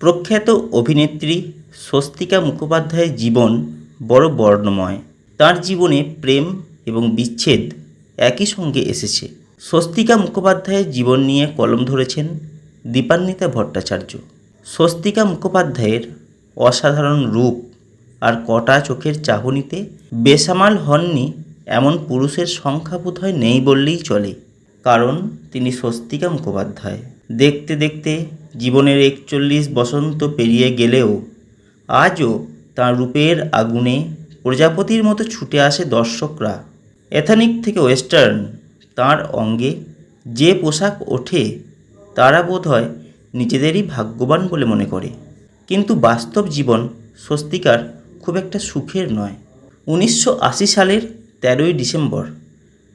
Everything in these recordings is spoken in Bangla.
প্রখ্যাত অভিনেত্রী স্বস্তিকা মুখোপাধ্যায়ের জীবন বড় বর্ণময়। তার জীবনে প্রেম এবং বিচ্ছেদ একই সঙ্গে এসেছে। স্বস্তিকা মুখোপাধ্যায়ের জীবন নিয়ে কলম ধরেছেন দীপান্বিতা ভট্টাচার্য। স্বস্তিকা মুখোপাধ্যায়ের অসাধারণ রূপ আর কটা চোখের চাহনিতে বেসামাল হননি এমন পুরুষের সংখ্যা বোধহয় নেই বললেই চলে। কারণ তিনি স্বস্তিকা মুখোপাধ্যায়। দেখতে দেখতে জীবনের একচল্লিশ বসন্ত পেরিয়ে গেলেও আজও তাঁর রূপের আগুনে প্রজাপতির মতো ছুটে আসে দর্শকরা। এথানিক থেকে ওয়েস্টার্ন তার অঙ্গে যে পোশাক ওঠে তারা বোধহয় নিজেদেরই ভাগ্যবান বলে মনে করে। কিন্তু বাস্তব জীবন স্বস্তিকার খুব একটা সুখের নয়। উনিশশো সালের তেরোই ডিসেম্বর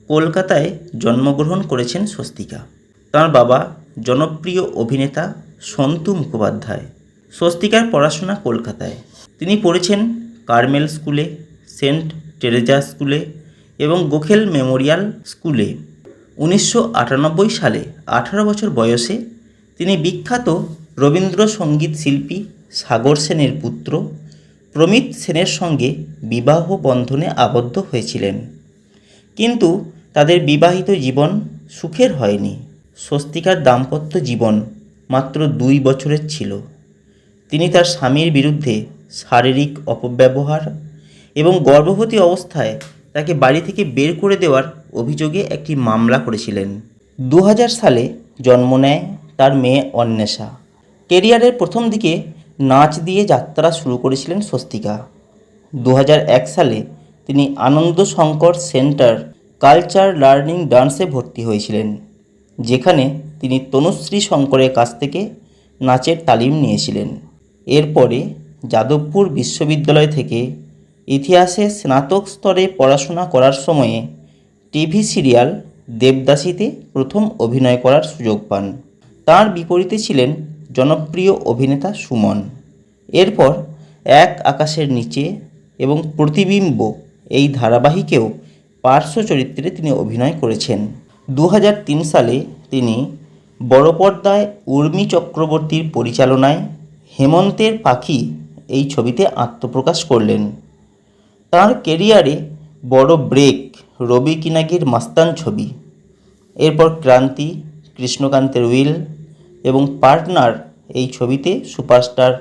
কলকাতায় জন্মগ্রহণ করেছেন স্বস্তিকা। তাঁর বাবা জনপ্রিয় অভিনেতা সন্তু মুখোপাধ্যায়, স্বস্তিকার পড়াশোনা কলকাতায়। তিনি পড়েছেন কার্মেল স্কুলে, সেন্ট টেরেজা স্কুলে এবং গোখেল মেমোরিয়াল স্কুলে। উনিশশো আটানব্বই সালে আঠারো বছর বয়সে তিনি বিখ্যাত রবীন্দ্রসঙ্গীত শিল্পী সাগর সেনের পুত্র প্রমিত সেনের সঙ্গে বিবাহ বন্ধনে আবদ্ধ হয়েছিলেন। কিন্তু তাদের বিবাহিত জীবন সুখের হয়নি। স্বস্তিকার দাম্পত্য জীবন মাত্র দুই বছরের ছিল। তিনি তার স্বামীর বিরুদ্ধে শারীরিক অপব্যবহার এবং গর্ভবতী অবস্থায় তাকে বাড়ি থেকে বের করে দেওয়ার অভিযোগে একটি মামলা করেছিলেন। দু হাজার সালে জন্ম নেয় তার মেয়ে অন্বেষা। কেরিয়ারের প্রথম দিকে নাচ দিয়ে যাত্রা শুরু করেছিলেন স্বস্তিকা। দু হাজার এক সালে তিনি Ananda Shankar centre culture learning ডান্সে ভর্তি হয়েছিলেন, যেখানে তিনি তনুশ্রী শঙ্করের কাছ থেকে নাচের তালিম নিয়েছিলেন। এরপরে যাদবপুর বিশ্ববিদ্যালয় থেকে ইতিহাসে স্নাতক স্তরে পড়াশোনা করার সময়ে টিভি সিরিয়াল দেবদাসীতে প্রথম অভিনয় করার সুযোগ পান। তার বিপরীতে ছিলেন জনপ্রিয় অভিনেতা সুমন। এরপর এক আকাশের নিচে এবং প্রতিবিম্ব এই ধারাবাহিকেও পার্শ্ব চরিত্রে তিনি অভিনয় করেছেন। দু হাজার তিন সালে তিনি বড় পর্দায় উর্মি চক্রবর্তীর পরিচালনায় হেমন্তের পাখি এই ছবিতে আত্মপ্রকাশ করলেন। তার কেরিয়ারে বড় ব্রেক রবি কিনাগির মাস্তান ছবি। এরপর ক্রান্তি, কৃষ্ণকান্তের উইল এবং পার্টনার এই ছবিতে সুপারস্টার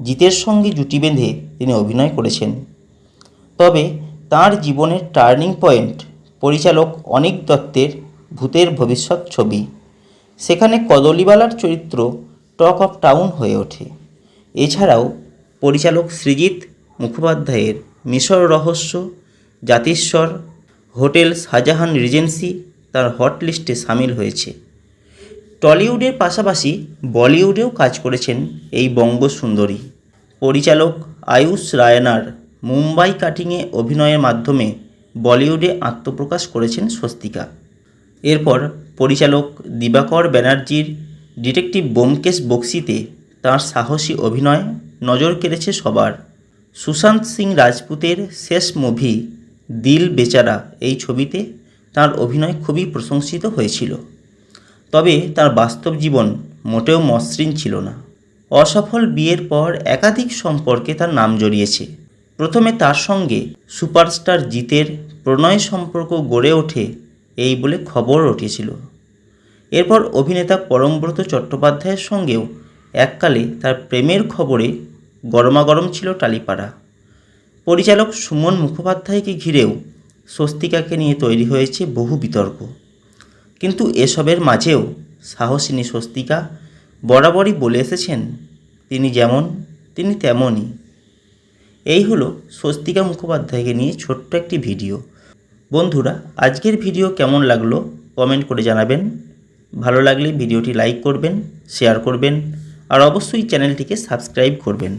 জিতের সঙ্গে জুটি বেঁধে তিনি অভিনয় করেছেন। তবে তার জীবনের টার্নিং পয়েন্ট পরিচালক অনিক দত্তের ভূতের ভবিষ্যৎ ছবি। সেখানে কদলীবালার চরিত্র টক অফ টাউন হয়ে ওঠে। এছাড়াও পরিচালক সৃজিত মুখোপাধ্যায়ের মিশর রহস্য, জাতিস্বর, হোটেল শাহজাহান রিজেন্সি তার হট লিস্টে সামিল হয়েছে। টলিউডের পাশাপাশি বলিউডেও কাজ করেছেন এই বঙ্গসুন্দরী। পরিচালক আয়ুষ রায়নার মুম্বাই কাটিংয়ে অভিনয়ের মাধ্যমে বলিউডে আত্মপ্রকাশ করেছেন স্বস্তিকা। এরপর পরিচালক দিবাকর ব্যানার্জির ডিটেকটিভ বোমকেশ বক্সিতে তাঁর সাহসী অভিনয় নজর কেড়েছে সবার। সুশান্ত সিং রাজপুতের শেষ মুভি, দিল বেচারা, এই ছবিতে তার অভিনয় খুবই প্রশংসিত হয়েছিল। তবে তার বাস্তব জীবন মোটেও মসৃণ ছিল না। অসফল বিয়ের পর একাধিক সম্পর্কে তার নাম জড়িয়েছে। প্রথমে তার সঙ্গে সুপারস্টার জিতের প্রণয় সম্পর্ক গড়ে ওঠে এই বলে খবর উঠেছিল এরপর অভিনেতা পরমব্রত চট্টোপাধ্যায়ের সঙ্গেও এককালে তার প্রেমের খবরে গরমাগরম ছিল টালিপাড়া। পরিচালক সুমন মুখোপাধ্যায়কে ঘিরেও স্বস্তিকাকে নিয়ে তৈরি হয়েছে বহু বিতর্ক। কিন্তু এসবের মাঝেও সাহসিনী স্বস্তিকা বরাবরই বলে এসেছেন, তিনি যেমন, তিনি তেমনই। এই হলো স্বস্তিকা মুখোপাধ্যায়কে নিয়ে ছোট্ট একটি ভিডিও। বন্ধুরা, আজকের ভিডিও কেমন লাগল কমেন্ট করে জানাবেন। ভালো লাগলে ভিডিওটি লাইক করবেন শেয়ার করবেন, আর অবশ্যই চ্যানেলটিকে সাবস্ক্রাইব করবেন।